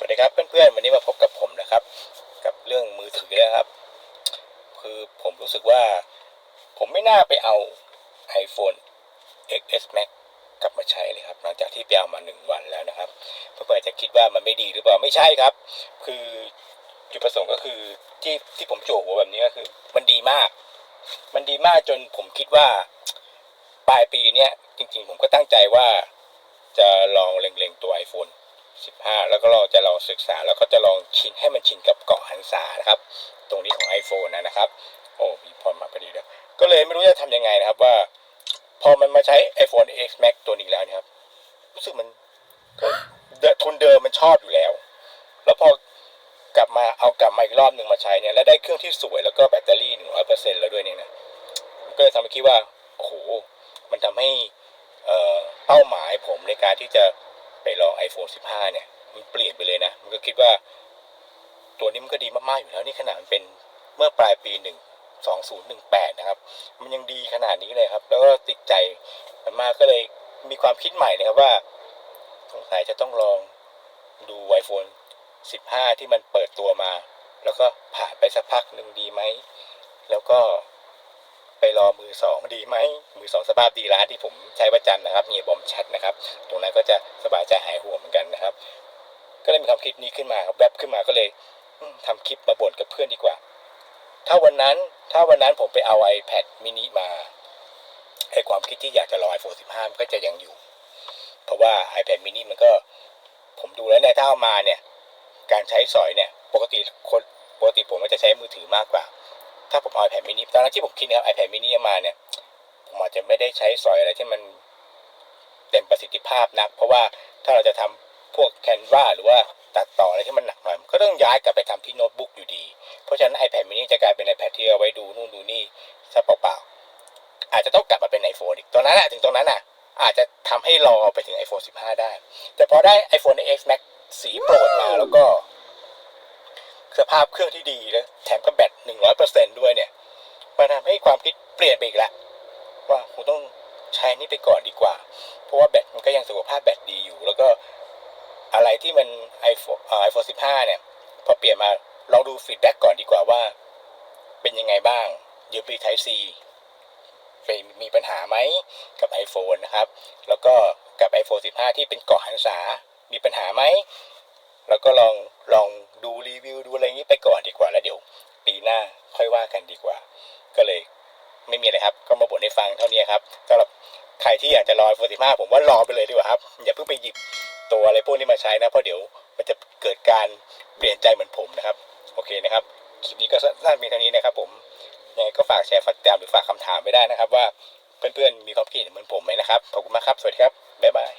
สวัสดีครับเพื่อนๆวันนี้มาพบกับผมนะครับ กับเรื่องมือถือนะครับ คือผมรู้สึกว่า ผมไม่น่าไปเอา iPhone XS Max กลับมาใช้เลยครับ หลังจากที่ไปเอามาหนึ่งวันแล้วนะครับเพื่อนๆจะคิดว่ามันไม่ดีหรือเปล่าไม่ใช่ครับ คือจุดประสงค์ก็คือที่ที่ผมโจหัวแบบนี้ก็คือ มันดีมาก มันดีมากจนผมคิดว่าปลายปีเนี้ยจริง ๆ ผมก็ตั้งใจว่าจะลองเล็งๆตัว iPhone 15 แล้วก็ลองจะลองศึกษาแล้วก็จะลองชินให้มันชินกับเกาะหันษานะครับ ตรงนี้ของ iPhone นะนะครับโอ้มีพรมาพอดีเลยก็เลยไม่รู้จะทำยังไงนะครับว่า พอมันมาใช้ iPhone X Max ตัวนี้แล้วเนะครับ รู้สึกมันเดิมทุนเดิมมันชอบอยู่แล้ว แล้วพอกลับมาเอากลับมาอีกรอบหนึ่งมาใช้เนี่ยแล้วได้เครื่องที่สวยแล้วก็แบตเตอรี่หนึ่งร้อยเปอร์เซ็นต์แล้วด้วยเนี่ยนะก็เลยทำให้คิดว่าโอ้โหมันทำให้เอ่อเป้าหมายผมในการที่จะ ไปลอง iPhone 15 เนี่ย มันเปลี่ยนไปเลยนะ มันก็คิดว่า ตัวนี้มันก็ดีมากๆอยู่แล้วนี่ขนาดมันเป็นเมื่อปลายปีหนึ่งสองศูนย์หนึ่งแปดนะครับ มันยังดีขนาดนี้เลยครับ แล้วก็ติดใจมันมากก็เลยมีความคิดใหม่เลยครับว่า สงสัยจะต้องลองดู iPhone 15 ที่มันเปิดตัวมา แล้วก็ผ่านไปสักพักหนึ่งดีไหม แล้วก็ ไปรอมือสองดีไหมมือสองสภาพดีร้านที่ผมใช้ประจำนะครับเฮีบอมชัดนะครับ ตรงนั้นก็จะสบายใจหายห่วงเหมือนกันนะครับ ก็เลยมีความคิดนี้ขึ้นมาครับแวบขึ้นมาก็เลยอืมทำคลิปมาบ่นกับเพื่อนดีกว่า ถ้าวันนั้นถ้าวันนั้นผมไปเอา iPad mini มาไอความคิดที่อยากจะรอ iPhone 15ก็จะยังอยู่ เพราะว่า iPad mini มันก็ ผมดูแล้วเนี่ยถ้าเอามาเนี่ย การใช้สอยเนี่ย ปกติคนปกติผมก็จะใช้มือถือมากกว่า ถ้าผมเอา iPad mini ตอนนั้นที่ผมคิดนะครับ iPad mini มาเนี่ย ผมอาจจะไม่ได้ใช้สอยอะไรที่มันเต็มประสิทธิภาพนัก เพราะว่าถ้าเราจะทำพวก Canva หรือว่าตัดต่ออะไรที่มันหนักหน่อยก็ต้องย้ายกลับไปทำที่โน้ตบุ๊กอยู่ดี เพราะฉะนั้น iPad mini จะกลายเป็น iPad ที่เอาไว้ดูนู่นดูนี่ซะเปล่าๆอาจจะต้องกลับมาเป็น iPhone อีกตอนนั้นอะถึงตรงนั้นอะอาจจะทำให้รอไปถึง iPhone 15 ได้ แต่พอได้ iPhone X Max สีโปรดมาแล้วก็ สภาพเครื่องที่ดีแล้วแถมกับแบตหนึ่งร้อยเปอร์เซ็นด้วยเนี่ยมันทำให้ความคิดเปลี่ยนไปอีกแล้วว่าผมต้องใช้นี่ไปก่อนดีกว่า เพราะว่าแบตมันก็ยังสุขภาพแบตดีอยู่ แล้วก็อะไรที่มัน iPhone ไอโฟนสิบห้าเนี่ย พอเปลี่ยนมาลองดูฟีดแบ็กก่อนดีกว่าว่า เป็นยังไงบ้าง USB Type C ไปมีปัญหาไหมกับ iPhone นะครับ แล้วก็กับ iPhone 15 ที่เป็นเกาะหันษา มีปัญหาไหม แล้วก็ลองลองดูรีวิวดูอะไรอย่างนี้ไปก่อนดีกว่าแล้วเดี๋ยวปีหน้าค่อยว่ากันดีกว่า ก็เลยไม่มีอะไรครับ ก็มาบ่นให้ฟังเท่านี้ครับสำหรับใครที่อยากจะรอ iPhone 15ผมว่ารอไปเลยดีกว่าครับ อย่าเพิ่งไปหยิบตัวอะไรพวกนี้มาใช้นะเพราะเดี๋ยวมันจะเกิดการเปลี่ยนใจเหมือนผมนะครับ โอเคนะครับคลิปนี้ก็สั้นๆเพียงเท่านี้นะครับ ผมยังไงก็ฝากแชร์ฝากติดตามหรือฝากคำถามไปได้นะครับ ว่าเพื่อนๆมีความคิดเห็นเหมือนผมไหมนะครับขอบคุณมากครับสวัสดีครับบ๊ายบาย